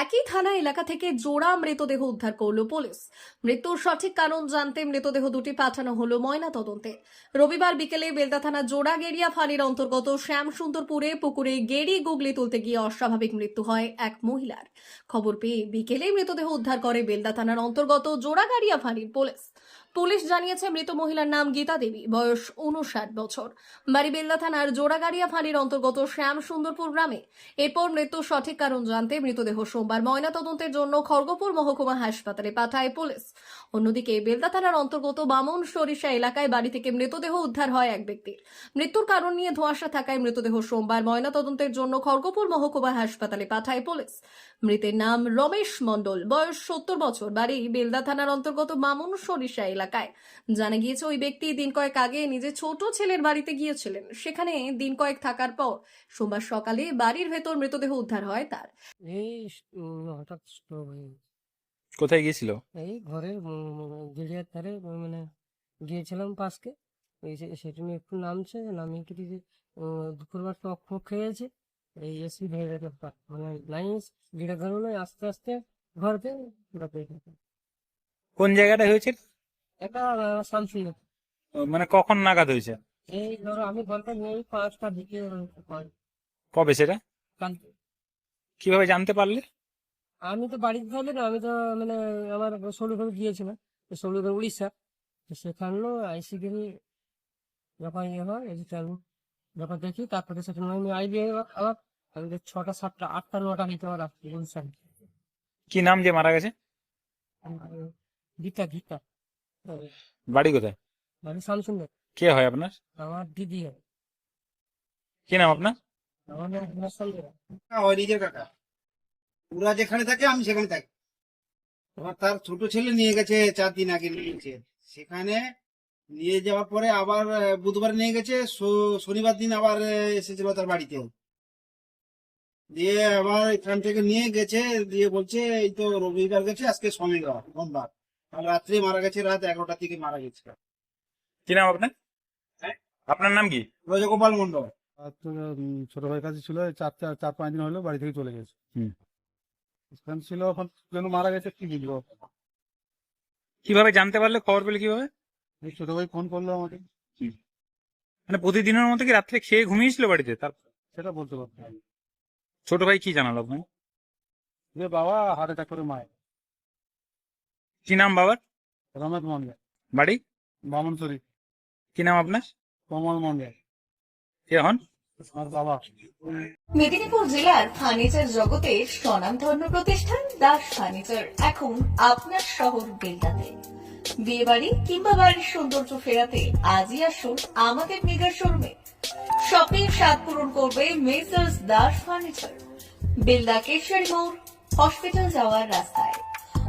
একই থানা এলাকা থেকে জোড়া মৃতদেহ উদ্ধার করল পুলিশ। মৃত্যুর সঠিক কারণ জানতে মৃতদেহ দুটি পাঠানো হলো ময়না তদন্তে রবিবার বিকেলে বেলদা থানা জোড়া গেরিয়া ফাঁড়ির অন্তর্গত শ্যামসুন্দরপুরে পুকুরে গেড়ি গুগলি তুলতে গিয়ে অস্বাভাবিক মৃত্যু হয় এক মহিলার। খবর পেয়ে বিকেলে মৃতদেহ উদ্ধার করে বেলদা থানার অন্তর্গত জোড়া গাড়িয়া ফাঁড়ির পুলিশ। পুলিশ জানিয়েছে, মৃত মহিলার নাম গীতা দেবী, বয়স উনষাট বছর। বাড়ি বেলদা থানার জোড়াগাড়িয়া ফাঁড়ির অন্তর্গত শ্যাম সুন্দরপুর গ্রামে এরপর মৃত্যুর সঠিক কারণ জানতে মৃতদেহ সোমবার ময়নাতদন্তের জন্য খড়গপুর মহকুমা হাসপাতালে পাঠায় পুলিশ। অন্যদিকে বেলদা থানার অন্তর্গত বামন সরিষা এলাকায় বাড়ি থেকে মৃতদেহ উদ্ধার হয় এক ব্যক্তির। মৃত্যুর কারণ নিয়ে ধোঁয়াশা থাকায় মৃতদেহ সোমবার ময়নাতদন্তের জন্য খড়গপুর মহকুমা হাসপাতালে পাঠায় পুলিশ। মৃতের নাম রমেশ মণ্ডল, বয়স সত্তর বছর। বাড়ি বেলদা থানার অন্তর্গত বামন সরিষা এলাকায়। জানা গিয়েছে ওই ব্যক্তি দিন কয়েক আগে নিজের ছোট ছেলের বাড়িতে গিয়েছিলেন। সেখানে দিন কয়েক থাকার পর সোমবার সকালে বাড়ির ভেতর মৃতদেহ উদ্ধার হয় তার। এই উম, হঠাৎ স্ট্রোক হয়ে গেছে। কোথায় গিয়েছিল? এই ঘরের গেরিয়ার ধারে মানে গিয়েছিলাম পাশকে। ওই সে- সেটা নিয়ে একটু নামছে নামিয়ে কি যে দুপুরবার টক ফক খেয়েছে। এই এসি হয়ে গেছে পা- মানে নাইস গিড়ে ধরুন আস্তে আস্তে ঘরতে পুরো পেয়ে গেছে। কোন জায়গাটা হয়েছে এটা ও, মানে কখন নাগাদ হয়েছে? এই ধরো আমি নিয়ে পাঁচটা দিকে কবে সেটা? কীভাবে জানতে পারলে? আমি তো বাড়িতে থাকি না আমি তো মানে আমার সলুঘর গিয়েছিলাম সলুঘর উড়িষ্যা। তো সেখানেও আইসি গেলে যখন ইয়ে হয় এই যে যখন দেখি তারপরে সেখানে আমি আইবি আবার আমি দেখি ছটা সাতটা আটটা নটা হইতে পারে উড়িষ্যা কি নাম যে মারা গেছে? গীতা গীতা। বাড়ি। কোথায়? মানে শামসুন্দর কে হয় আপনার? আমার দিদি হয়। কি নাম আপনার? আমার নাম হয় নিজের কাকা ওরা যেখানে থাকে আমি সেখানে থাকি। এবার তার ছোট ছেলে নিয়ে গেছে চার দিন আগে নিয়েছে। সেখানে নিয়ে যাওয়ার পরে আবার বুধবার নিয়ে গেছে শো- শনিবার দিন আবার এসেছিল তার বাড়িতে। দিয়ে আবার এখান থেকে নিয়ে গেছে দিয়ে বলছে এই তো রবিবার গেছে আজকে শনিবার সোমবার। রাত্রে মারা গেছে রাত এগারোটার দিকে মারা গেছে। কি নাম আপনার? হ্যাঁ? আপনার নাম কি? রজগোপাল মন্ডল ছোট ভাইয়ের কাছে ছিল চার চার চার পাঁচ দিন হলো বাড়ি থেকে চলে গেছে। হুম। ছিল এখন যেন মারা গেছে কি বুঝব? কীভাবে জানতে পারলে খবর পেলে কীভাবে? এই ছোট ভাই ফোন করল আমাকে। মানে প্রতিদিনের মতো কি রাত্রে খেয়ে ঘুমিয়েছিল বাড়িতে? তার সেটা বলতে পারতো না। ছোট ভাই কি জানালো আপনার যে বাবা হার্ট অ্যাটাক করে মায় কি নাম বাবার? রমেশ মন্ডল বাড়ি? বামন শরীফ কি নাম আপনার? কমল মন্ডল কে হন? বাবা। মেদিনীপুর জেলার ফার্নিচার জগতের স্বনামধন্য প্রতিষ্ঠান দাস ফার্নিচার এখন আপনার শহর বেলদাতে বিয়ে বাড়ি কিংবা বাড়ির সৌন্দর্য ফেরাতে আজই আসুন আমাদের মেগা শোরুমে। শপিং স্বাদ পূরণ করবে মেসার্স দাস ফার্নিচার। বেলদা কেশারি মোড় হসপিটাল যাওয়ার রাস্তায়।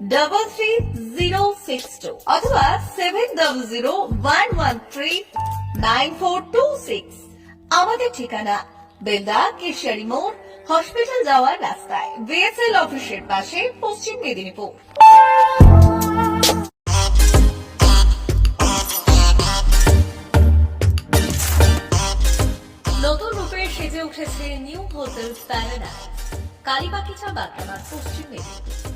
double three zero six two অথবা seven double zero one one three nine four two six আমাদের ঠিকানা বেলদা কেশিয়ারি মোড় হসপিটাল যাওয়ার রাস্তায় বিএসএল অফিসের পাশে, পশ্চিম মেদিনীপুর। নতুন রূপে সেজে উঠেছে new hotel paradise Kalibagicha Bagdamar Paschim Medinipur.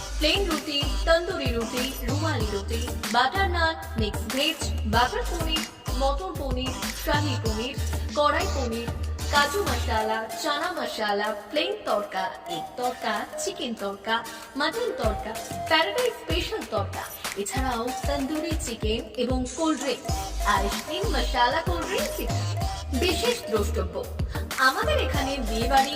Plane রুটি তন্দুরি রুটি রুমালি রুটি butter naan mix veg butter paneer মটর paneer shahi paneer kadai paneer kaju masala chana masala plain tadka egg tadka chicken tadka mutton tadka paradise special tadka এছাড়াও tandoori chicken এবং cold drink ice cream masala cold drinks বিশেষ দ্রষ্টব্য। আমাদের এখানে বিয়ে বাড়ি